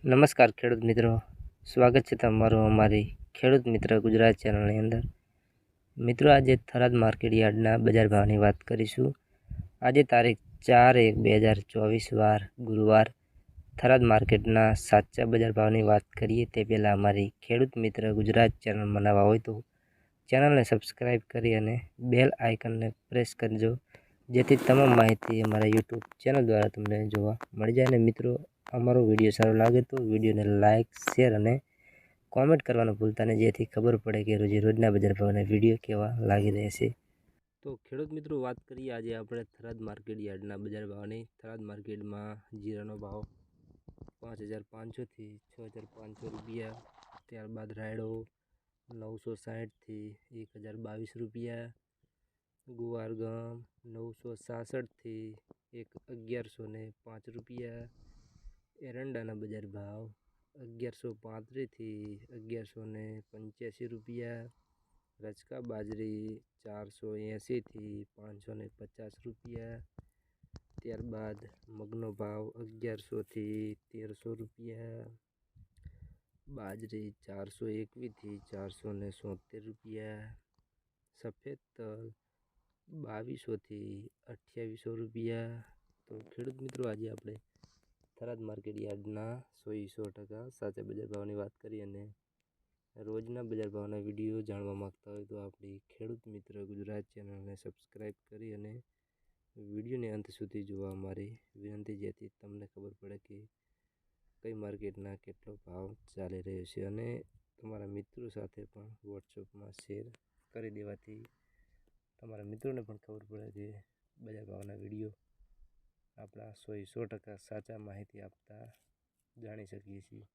નમસ્કાર ખેડૂત મિત્રો. સ્વાગત છે તમારું અમારી ખેડૂત મિત્ર ગુજરાત ચેનલની અંદર. મિત્રો, આજે થરાદ માર્કેટ યાર્ડના બજાર ભાવની વાત કરીશું. આજે તારીખ ચાર એક બે હજાર ચોવીસ વાર ગુરુવાર થરાદ માર્કેટના સાચા બજાર ભાવની વાત કરીએ તે પહેલાં અમારી ખેડૂત મિત્ર ગુજરાત ચેનલ બનાવવા હોય તો ચેનલને સબસ્ક્રાઈબ કરી અને બેલ આઇકનને પ્રેસ કરજો. જેથી તમામ માહિતી અમારા યુટ્યુબ ચેનલ દ્વારા તમને જોવા મળી જાય. અને મિત્રો અમારો વીડિયો સારો લાગે તો વિડીયોને લાઇક શેર અને કોમેન્ટ કરવાનું ભૂલતા નહીં, જેથી ખબર પડે કે રોજે રોજના બજાર ભાવના વીડિયો કેવા લાગી રહેશે તો ખેડૂત મિત્રો, વાત કરીએ આજે આપણે થરાદ માર્કેટ યાર્ડના બજાર ભાવની. થરાદ માર્કેટમાં જીરાનો ભાવ પાંચ હજાર પાંચસોથી છ હજાર પાંચસો રૂપિયા, ત્યારબાદ રાયડો નવસો સાઠથી એક હજાર બાવીસ રૂપિયા, ગુવાર ગમ નવસો સાસઠથી એક અગિયારસો ને પાંચ રૂપિયા એરંડાના બજાર ભાવ અગિયારસો પાંત્રીસથી અગિયારસો ને પંચ્યાસી રૂપિયા રચકા બાજરી ચારસો એંસીથી પાંચસો ને પચાસ રૂપિયા, ત્યારબાદ મગનો ભાવ અગિયારસોથી તેરસો રૂપિયા, બાજરી ચારસો એકવીસથી ચારસો ને સોતેર રૂપિયા, સફેદ તલ બાવીસોથી અઠ્યાવીસો રૂપિયા. તો ખેડૂત મિત્રો, આજે આપણે થરાદ માર્કેટ યાર્ડના સો સો ટકા સાચા બજાર ભાવની વાત કરી અને રોજના બજાર ભાવના વીડિયો જાણવા માગતા હોય તો આપણી ખેડૂત મિત્ર ગુજરાત ચેનલને સબસ્ક્રાઈબ કરી અને વિડીયોને અંત સુધી જોવા મારી વિનંતી જેથી તમને ખબર પડે કે કઈ માર્કેટના કેટલો ભાવ ચાલી રહ્યો છે અને તમારા મિત્રો સાથે પણ વોટ્સઅપમાં શેર કરી દેવાથી તમારા મિત્રોને પણ ખબર પડે કે બજાર ભાવના વીડિયો આપણા સો સો ટકા સાચા માહિતી આપતા જાણી શકીએ છીએ.